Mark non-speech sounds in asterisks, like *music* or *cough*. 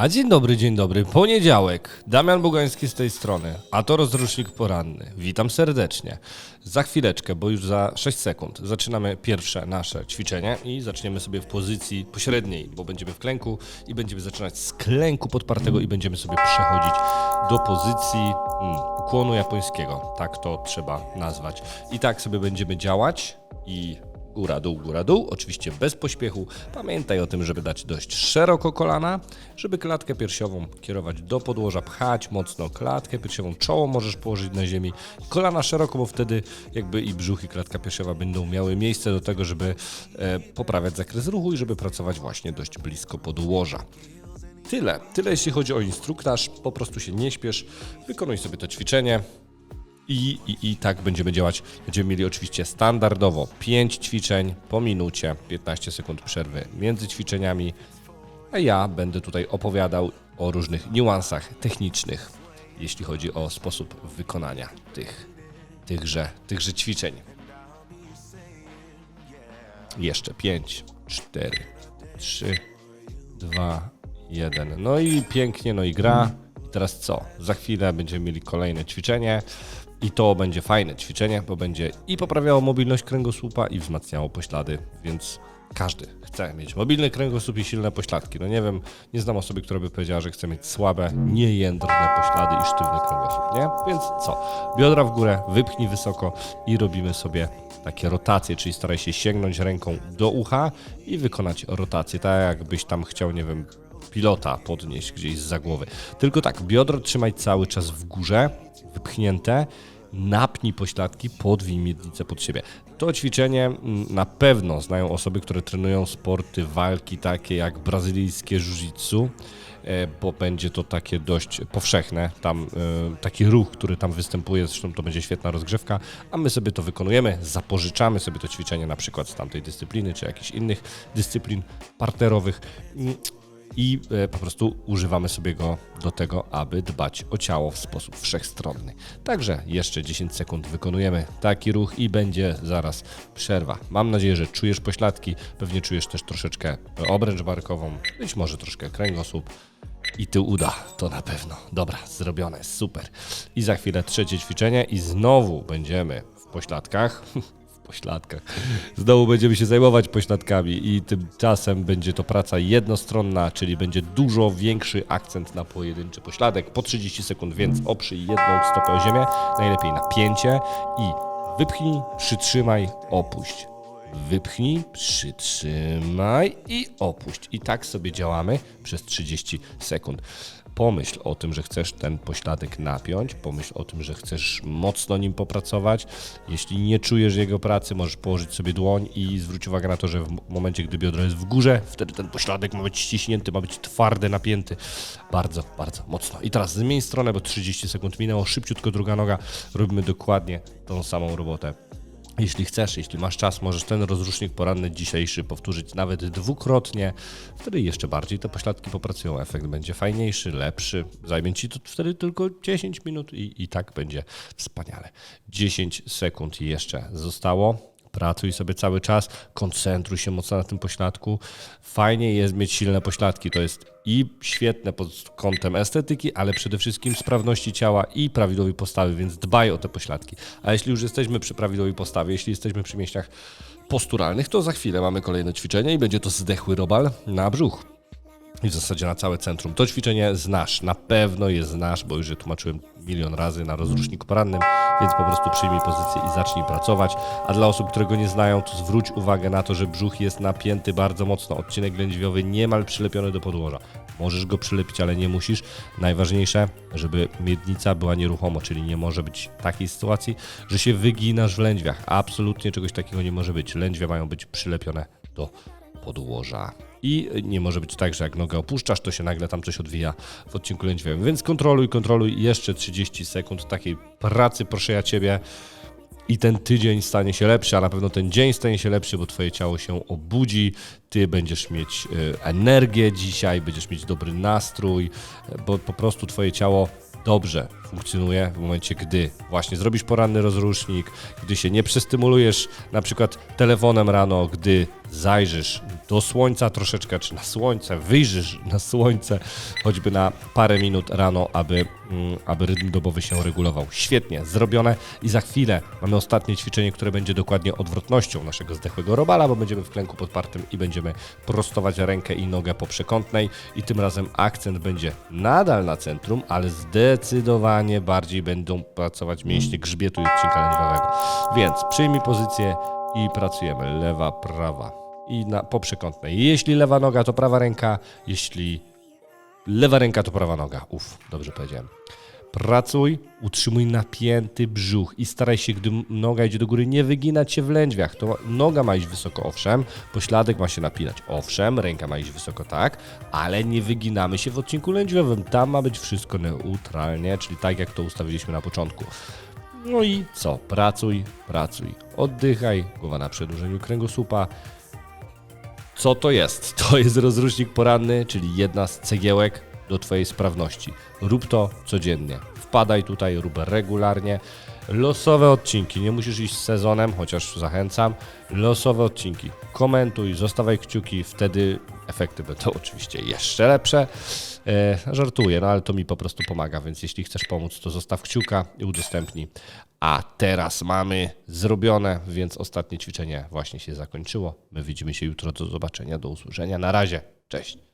A dzień dobry, dzień dobry. Poniedziałek. Damian Bogański z tej strony, a to rozrusznik poranny. Witam serdecznie. Za chwileczkę, bo już za 6 sekund, zaczynamy pierwsze nasze ćwiczenie i zaczniemy sobie w pozycji pośredniej, bo będziemy w klęku i będziemy zaczynać z klęku podpartego i będziemy sobie przechodzić do pozycji mm, ukłonu japońskiego. Tak to trzeba nazwać. I tak sobie będziemy działać i Góra, dół, góra, dół, oczywiście bez pośpiechu. Pamiętaj o tym, żeby dać dość szeroko kolana, żeby klatkę piersiową kierować do podłoża, pchać mocno klatkę piersiową, czoło możesz położyć na ziemi, kolana szeroko, bo wtedy jakby i brzuch i klatka piersiowa będą miały miejsce do tego, żeby e, poprawiać zakres ruchu i żeby pracować właśnie dość blisko podłoża. Tyle, tyle jeśli chodzi o instruktaż, po prostu się nie śpiesz, wykonuj sobie to ćwiczenie, i, i, I tak będziemy działać. Będziemy mieli oczywiście standardowo 5 ćwiczeń po minucie, 15 sekund przerwy między ćwiczeniami, a ja będę tutaj opowiadał o różnych niuansach technicznych, jeśli chodzi o sposób wykonania tych, tychże, tychże ćwiczeń. Jeszcze 5, 4, 3, 2, 1. No i pięknie, no i gra. I teraz co? Za chwilę będziemy mieli kolejne ćwiczenie. I to będzie fajne ćwiczenie, bo będzie i poprawiało mobilność kręgosłupa i wzmacniało poślady, więc każdy chce mieć mobilny kręgosłup i silne pośladki. No nie wiem, nie znam osoby, która by powiedziała, że chce mieć słabe, niejędrne poślady i sztywny kręgosłup, nie? Więc co? Biodra w górę, wypchnij wysoko i robimy sobie takie rotacje, czyli staraj się sięgnąć ręką do ucha i wykonać rotację, tak jakbyś tam chciał, nie wiem, pilota podnieść gdzieś za głowy. Tylko tak, biodro trzymaj cały czas w górze, wypchnięte, napnij pośladki, podwij miednicę pod siebie. To ćwiczenie mm, na pewno znają osoby, które trenują sporty walki takie jak brazylijskie jiu-jitsu, e, bo będzie to takie dość powszechne, tam e, taki ruch, który tam występuje, zresztą to będzie świetna rozgrzewka, a my sobie to wykonujemy, zapożyczamy sobie to ćwiczenie na przykład z tamtej dyscypliny, czy jakichś innych dyscyplin parterowych Mm, i e, po prostu używamy sobie go do tego, aby dbać o ciało w sposób wszechstronny. Także jeszcze 10 sekund wykonujemy taki ruch i będzie zaraz przerwa. Mam nadzieję, że czujesz pośladki, pewnie czujesz też troszeczkę obręcz barkową, być może troszkę kręgosłup. I tył uda, to na pewno. Dobra, zrobione, super. I za chwilę trzecie ćwiczenie i znowu będziemy w pośladkach. *laughs* Pośladkach. Znowu będziemy się zajmować pośladkami i tymczasem będzie to praca jednostronna, czyli będzie dużo większy akcent na pojedynczy pośladek. Po 30 sekund, więc oprzyj jedną stopę o ziemię, najlepiej napięcie i wypchnij, przytrzymaj, opuść. Wypchnij, przytrzymaj i opuść. I tak sobie działamy przez 30 sekund. Pomyśl o tym, że chcesz ten pośladek napiąć, pomyśl o tym, że chcesz mocno nim popracować. Jeśli nie czujesz jego pracy, możesz położyć sobie dłoń i zwróć uwagę na to, że w momencie, gdy biodro jest w górze, wtedy ten pośladek ma być ściśnięty, ma być twardy, napięty. Bardzo, bardzo mocno. I teraz zmień stronę, bo 30 sekund minęło, szybciutko druga noga. Robimy dokładnie tą samą robotę. Jeśli chcesz, jeśli masz czas, możesz ten rozrusznik poranny dzisiejszy powtórzyć nawet dwukrotnie. Wtedy jeszcze bardziej te pośladki popracują. Efekt będzie fajniejszy, lepszy. Zajmie ci to wtedy tylko 10 minut i, i tak będzie wspaniale. 10 sekund jeszcze zostało. Pracuj sobie cały czas, koncentruj się mocno na tym pośladku. Fajnie jest mieć silne pośladki. To jest i świetne pod kątem estetyki, ale przede wszystkim sprawności ciała i prawidłowej postawy, więc dbaj o te pośladki. A jeśli już jesteśmy przy prawidłowej postawie, jeśli jesteśmy przy mięśniach posturalnych, to za chwilę mamy kolejne ćwiczenie i będzie to zdechły robal na brzuch. I w zasadzie na całe centrum. To ćwiczenie znasz, na pewno je znasz, bo już je tłumaczyłem milion razy na rozruszniku porannym, więc po prostu przyjmij pozycję i zacznij pracować. A dla osób, które go nie znają, to zwróć uwagę na to, że brzuch jest napięty bardzo mocno, odcinek lędźwiowy niemal przylepiony do podłoża. Możesz go przylepić, ale nie musisz. Najważniejsze, żeby miednica była nieruchomo, czyli nie może być takiej sytuacji, że się wyginasz w lędźwiach. Absolutnie czegoś takiego nie może być. Lędźwia mają być przylepione do podłoża. I nie może być tak, że jak nogę opuszczasz, to się nagle tam coś odwija w odcinku lędźwiowym. Więc kontroluj, kontroluj jeszcze 30 sekund takiej pracy, proszę ja ciebie. I ten tydzień stanie się lepszy, a na pewno ten dzień stanie się lepszy, bo twoje ciało się obudzi, ty będziesz mieć y, energię dzisiaj, będziesz mieć dobry nastrój, y, bo po prostu twoje ciało dobrze funkcjonuje w momencie, gdy właśnie zrobisz poranny rozrusznik, gdy się nie przestymulujesz na przykład telefonem rano, gdy zajrzysz do słońca troszeczkę, czy na słońce, wyjrzysz na słońce, choćby na parę minut rano, aby, mm, aby rytm dobowy się regulował. Świetnie, zrobione i za chwilę mamy ostatnie ćwiczenie, które będzie dokładnie odwrotnością naszego zdechłego robala, bo będziemy w klęku podpartym i będziemy prostować rękę i nogę po przekątnej i tym razem akcent będzie nadal na centrum, ale zdecydowanie bardziej będą pracować mięśnie grzbietu i odcinka lędźwiowego. Więc przyjmij pozycję i pracujemy lewa, prawa i na, po przekątnej. Jeśli lewa noga, to prawa ręka, jeśli lewa ręka, to prawa noga. Uf, dobrze powiedziałem. Pracuj, utrzymuj napięty brzuch i staraj się, gdy noga idzie do góry, nie wyginać się w lędźwiach. To noga ma iść wysoko, owszem, pośladek ma się napinać, owszem, ręka ma iść wysoko, tak, ale nie wyginamy się w odcinku lędźwiowym. Tam ma być wszystko neutralnie, czyli tak jak to ustawiliśmy na początku. No i co? Pracuj, pracuj. Oddychaj, głowa na przedłużeniu kręgosłupa. Co to jest? *laughs* To jest rozrusznik poranny, czyli jedna z cegiełek do Twojej sprawności. Rób to codziennie. Wpadaj tutaj, rób regularnie. Losowe odcinki, nie musisz iść z sezonem, chociaż zachęcam. Losowe odcinki. Komentuj, zostawaj kciuki, wtedy efekty będą *laughs* oczywiście jeszcze lepsze. E, żartuję, no ale to mi po prostu pomaga, więc jeśli chcesz pomóc, to zostaw kciuka i udostępnij. A teraz mamy zrobione, więc ostatnie ćwiczenie właśnie się zakończyło. My widzimy się jutro. Do zobaczenia, do usłyszenia. Na razie. Cześć.